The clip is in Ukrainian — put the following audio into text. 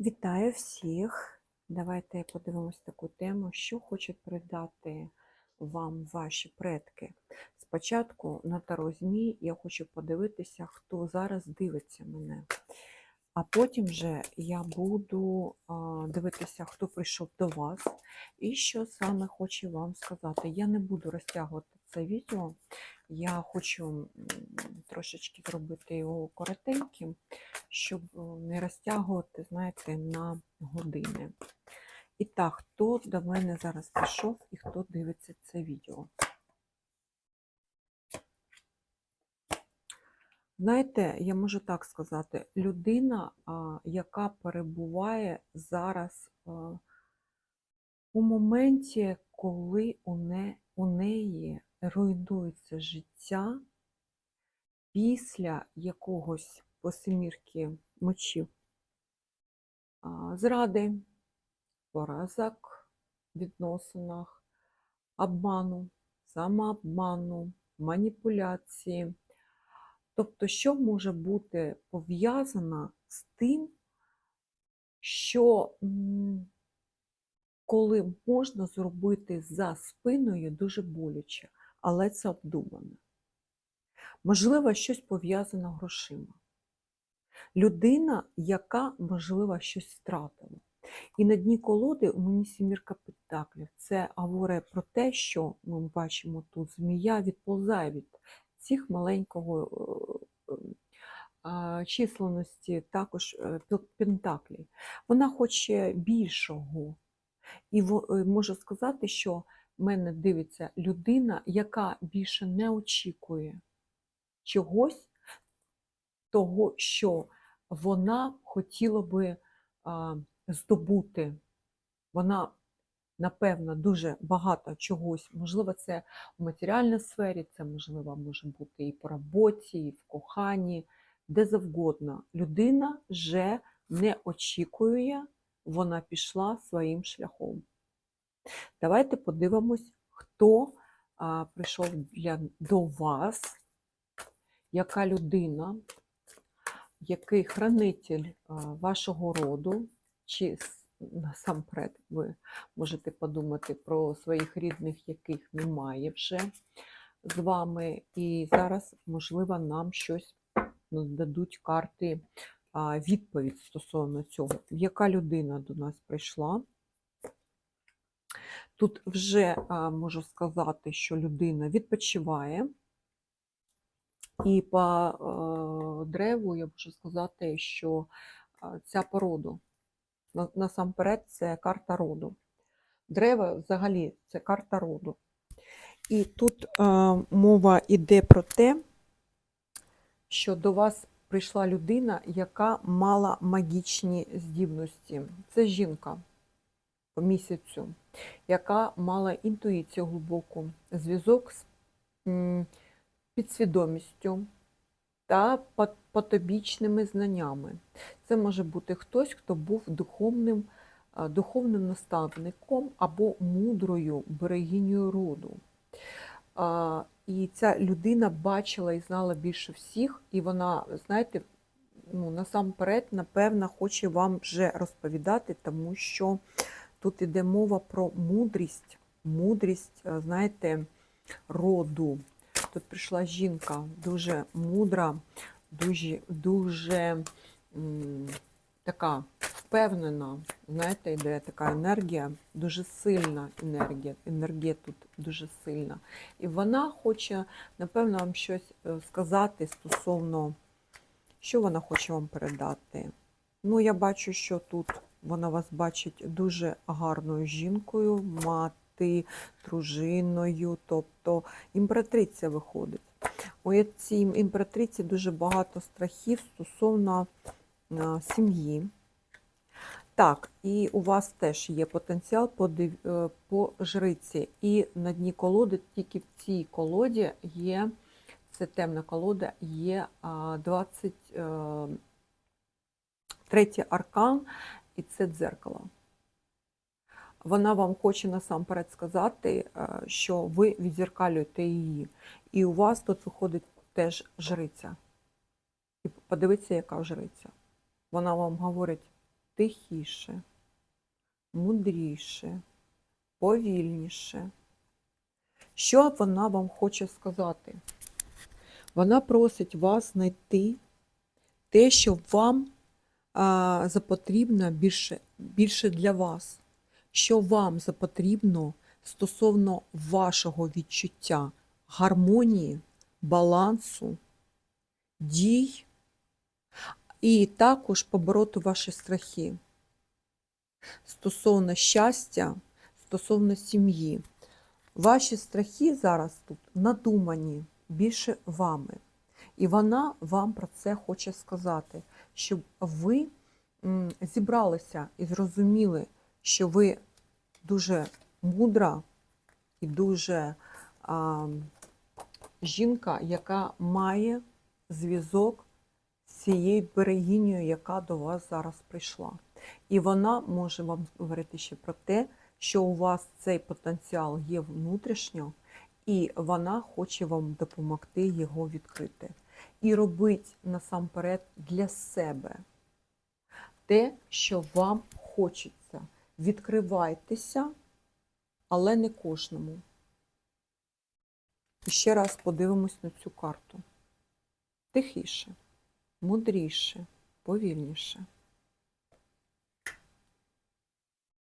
Вітаю всіх! Давайте подивимось таку тему, що хочуть передати вам ваші предки. Спочатку на Таро ЗМІ я хочу подивитися, хто зараз дивиться мене. А потім вже я буду дивитися, хто прийшов до вас і що саме хочу вам сказати. Я не буду розтягувати це відео. Я хочу трошечки зробити його коротеньким, щоб е, не розтягувати, знаєте, на години. І так, хто до мене зараз прийшов і хто дивиться це відео? Знаєте, я можу так сказати, людина, яка перебуває зараз у моменті, коли у неї руйнується життя після якогось посемірки мечів а, зради, поразок в відносинах, обману, самообману, маніпуляції. Тобто, що може бути пов'язано з тим, що коли можна зробити за спиною дуже боляче, але це обдумано. Можливо, щось пов'язано грошима. Людина, яка, можливо, щось втратила. І на дні колоди у мені сімірка пентаклів. Це говорить про те, що ми бачимо тут змія відповзає від цих маленького е, е, численності також е, пентаклів. Вона хоче більшого. І е, можу сказати, що в мене дивиться людина, яка більше не очікує чогось, того, що вона хотіла би здобути. Вона, напевно, дуже багато чогось. Можливо, це в матеріальній сфері, це можливо може бути і по роботі, і в коханні, де завгодно. Людина вже не очікує, вона пішла своїм шляхом. Давайте подивимось, хто а, прийшов для, до вас, яка людина, який хранитель вашого роду, чи насамперед ви можете подумати про своїх рідних, яких немає вже з вами. І зараз, можливо, нам щось дадуть карти відповідь стосовно цього. Яка людина до нас прийшла? Тут вже можу сказати, що людина відпочиває. І по е, древу я можу сказати, що е, ця породу, насамперед, це карта роду. Дерево взагалі це карта роду. І тут е, мова йде про те, що до вас прийшла людина, яка мала магічні здібності. Це жінка по місяцю, яка мала інтуїцію глибоку, зв'язок з підсвідомістю та патобічними знаннями. Це може бути хтось, хто був духовним, духовним наставником або мудрою берегинею роду. І ця людина бачила і знала більше всіх, і вона, знаєте, ну, насамперед, напевно, хоче вам вже розповідати, тому що тут іде мова про мудрість, мудрість, знаєте, роду. Тут прийшла жінка дуже мудра, дуже, дуже така впевнена. Знаєте, йде така енергія, дуже сильна енергія. Енергія тут дуже сильна. І вона хоче, напевно, вам щось е, сказати стосовно, що вона хоче вам передати. Ну, я бачу, що тут вона вас бачить дуже гарною жінкою, мати, дружиною, тобто імператриця виходить. У цій імператриці дуже багато страхів стосовно сім'ї. Так, і у вас теж є потенціал по, е, по жриці. І на дні колоди, тільки в цій колоді є, це темна колода, є 23 аркан, і це дзеркало. Вона вам хоче насамперед сказати, е, що ви відзеркалюєте її. І у вас тут виходить теж жриця. І подивіться, яка жриця. Вона вам говорить, тихіше, мудріше, повільніше. Що вона вам хоче сказати? Вона просить вас знайти те, що вам а, запотрібно більше, більше для вас, що вам запотрібно стосовно вашого відчуття гармонії, балансу, дій, і також побороти ваші страхи стосовно щастя, стосовно сім'ї. Ваші страхи зараз тут надумані більше вами. І вона вам про це хоче сказати, щоб ви зібралися і зрозуміли, що ви дуже мудра і дуже а, жінка, яка має зв'язок з цією берегинею, яка до вас зараз прийшла. І вона може вам говорити ще про те, що у вас цей потенціал є внутрішньо, і вона хоче вам допомогти його відкрити. І робить насамперед для себе те, що вам хочеться. Відкривайтеся, але не кожному. І ще раз подивимось на цю карту. Тихіше, мудріше, повільніше.